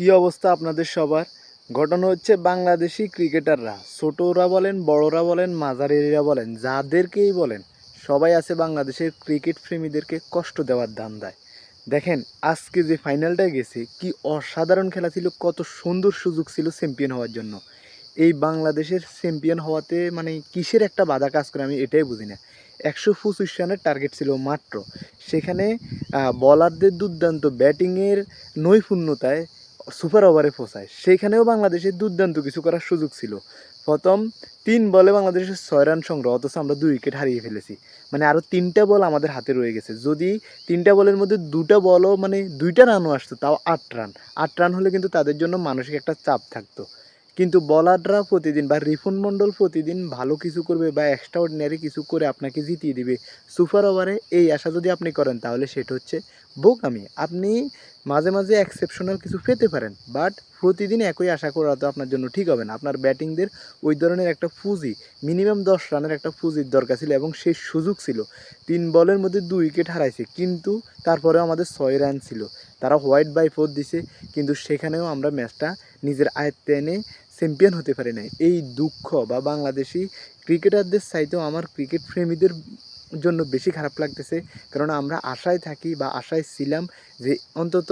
কি অবস্থা আপনাদের সবার? ঘটনা হচ্ছে বাংলাদেশি ক্রিকেটাররা, ছোটরা বলেন, বড়রা বলেন, মাঝারিরা বলেন, যাদেরকেই বলেন, সবাই আছে বাংলাদেশের ক্রিকেট প্রেমীদেরকে কষ্ট দেওয়ার ধান্দায়। দেখেন, আজকে যে ফাইনালটায় গেছে, কি অসাধারণ খেলা ছিল, কত সুন্দর সুযোগ ছিল চ্যাম্পিয়ন হওয়ার জন্য। এই বাংলাদেশের চ্যাম্পিয়ন হওয়াতে মানে কিসের একটা বাধা কাজ করে আমি এটাই বুঝি না। একশো পঁচিশ রানের টার্গেট ছিল মাত্র। সেখানে বলারদের দুর্দান্ত ব্যাটিংয়ের নৈপুণ্যতায় সুপার ওভারে ফোসায় সেখানেও বাংলাদেশের দুর্দান্ত কিছু করার সুযোগ ছিল। প্রথম তিন বলে বাংলাদেশের ছয় রান সংগ্রহ, অথচ আমরা দুই উইকেট হারিয়ে ফেলেছি। মানে আরও তিনটা বল আমাদের হাতে রয়ে গেছে। যদি তিনটা বলের মধ্যে দুটা বলও মানে দুইটা রানও আসতো, তাও আট রান। আট রান হলে কিন্তু তাদের জন্য মানসিক একটা চাপ থাকতো। কিন্তু বলাররা প্রতিদিন বা রিফুন মণ্ডল প্রতিদিন ভালো কিছু করবে বা এক্সট্রা অর্ডিনারি কিছু করে আপনাকে জিতিয়ে দিবে। সুপার ওভারে এই আশা যদি আপনি করেন, তাহলে সেটা হচ্ছে বোকামি। আপনি মাঝে মাঝে এক্সেপশনাল কিছু পেতে পারেন বাট প্রতিদিন একই আশা করা তো আপনার জন্য ঠিক হবে না। আপনার ব্যাটিংদের ওই ধরনের একটা পুঁজি মিনিমাম দশ রানের একটা পুঁজির দরকার ছিল এবং সেই সুযোগ ছিল। তিন বলের মধ্যে দুই উইকেট হারাইছে, কিন্তু তারপরেও আমাদের ছয় রান ছিল। তারা হোয়াইট বাই ফোর দিছে, কিন্তু সেখানেও আমরা ম্যাচটা নিজের আয়ত্তে এনে চ্যাম্পিয়ন হতে পারি নাই। এই দুঃখ বা বাংলাদেশি ক্রিকেটারদের চাইতেও আমার ক্রিকেট প্রেমীদের জন্য বেশি খারাপ লাগতেছে। কারণ আমরা আশায় থাকি বা আশায় ছিলাম যে অন্তত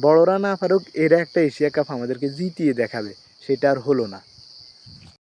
বড়রা না ফারুক এরা একটা এশিয়া কাপ আমাদেরকে জিতিয়ে দেখাবে। সেটা আর হলো না।